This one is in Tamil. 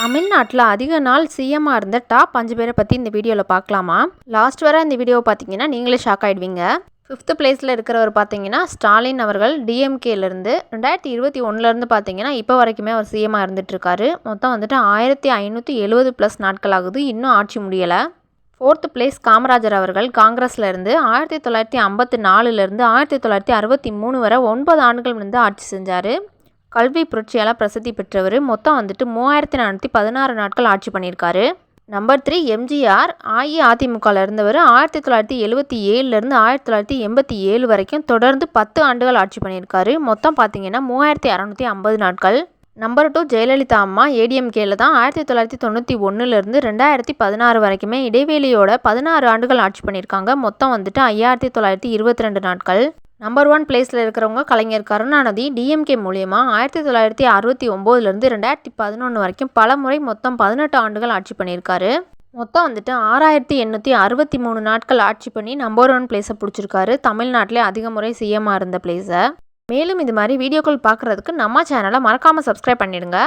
தமிழ்நாட்டில் அதிக நாள் சிஎம்மாக இருந்த டாப் அஞ்சு பேரை பற்றி இந்த வீடியோவில் பார்க்கலாமா லாஸ்ட் வர இந்த வீடியோவை பார்த்தீங்கன்னா நீங்களே ஷாக் ஆகிடுவீங்க ஃபிஃப்த்து பிளேஸில் இருக்கிறவர் பார்த்தீங்கன்னா ஸ்டாலின் அவர்கள் டிஎம்கேலேருந்து ரெண்டாயிரத்தி இருபத்தி ஒன்றுலேருந்து பார்த்தீங்கன்னா இப்போ வரைக்குமே அவர் சிஎம்மாக இருந்துகிட்ருக்காரு மொத்தம் வந்துட்டு ஆயிரத்தி ஐநூற்றி எழுபது ப்ளஸ் நாட்கள் ஆகுது. இன்னும் ஆட்சி முடியலை. ஃபோர்த்து பிளேஸ் காமராஜர் அவர்கள் காங்கிரஸ்லேருந்து ஆயிரத்தி தொள்ளாயிரத்தி ஐம்பத்தி நாலுலேருந்து ஆயிரத்தி தொள்ளாயிரத்தி அறுபத்தி மூணு வரை ஒன்பது ஆண்டுகள் வந்து ஆட்சி செஞ்சார். கல்வி புரட்சியால் பிரசித்தி பெற்றவர். மொத்தம் வந்துட்டு மூவாயிரத்தி நானூற்றி பதினாறு நாட்கள் ஆட்சி பண்ணியிருக்காரு. நம்பர் த்ரீ எம்ஜிஆர் அஇஅதிமுகவில் இருந்தவர் ஆயிரத்தி தொள்ளாயிரத்தி எழுபத்தி ஏழுலேருந்து ஆயிரத்தி தொள்ளாயிரத்தி எண்பத்தி ஏழு வரைக்கும் தொடர்ந்து பத்து ஆண்டுகள் ஆட்சி பண்ணியிருக்காரு. மொத்தம் பார்த்தீங்கன்னா மூவாயிரத்தி அறநூற்றி ஐம்பது நாட்கள். நம்பர் டூ ஜெயலலிதா அம்மா ஏடிஎம்கேல தான் ஆயிரத்தி தொள்ளாயிரத்தி தொண்ணூற்றி ஒன்றுலேருந்து ரெண்டாயிரத்தி பதினாறு வரைக்குமே இடைவேளியோட பதினாறு ஆண்டுகள் ஆட்சி பண்ணியிருக்காங்க. மொத்தம் வந்துட்டு ஐயாயிரத்தி தொள்ளாயிரத்தி இருபத்தி ரெண்டு நாட்கள். நம்பர் ஒன் பிளேஸில் இருக்கிறவங்க கலைஞர் கருணாநிதி டிஎம்கே மூலியமாக ஆயிரத்தி தொள்ளாயிரத்தி அறுபத்தி ஒம்போதுலேருந்து ரெண்டாயிரத்தி பதினொன்று வரைக்கும் பல முறை மொத்தம் பதினெட்டு ஆண்டுகள் ஆட்சி பண்ணியிருக்காரு. மொத்தம் வந்துட்டு ஆறாயிரத்தி எண்ணூற்றி அறுபத்தி மூணு நாட்கள் ஆட்சி பண்ணி நம்பர் ஒன் பிளேஸை பிடிச்சிருக்காரு. தமிழ்நாட்டிலே அதிக முறை சிஎம்மாக இருந்த பிளேஸை மேலும் இது மாதிரி வீடியோக்கள் பார்க்குறதுக்கு நம்ம சேனலை மறக்காமல் சப்ஸ்கிரைப் பண்ணிடுங்க.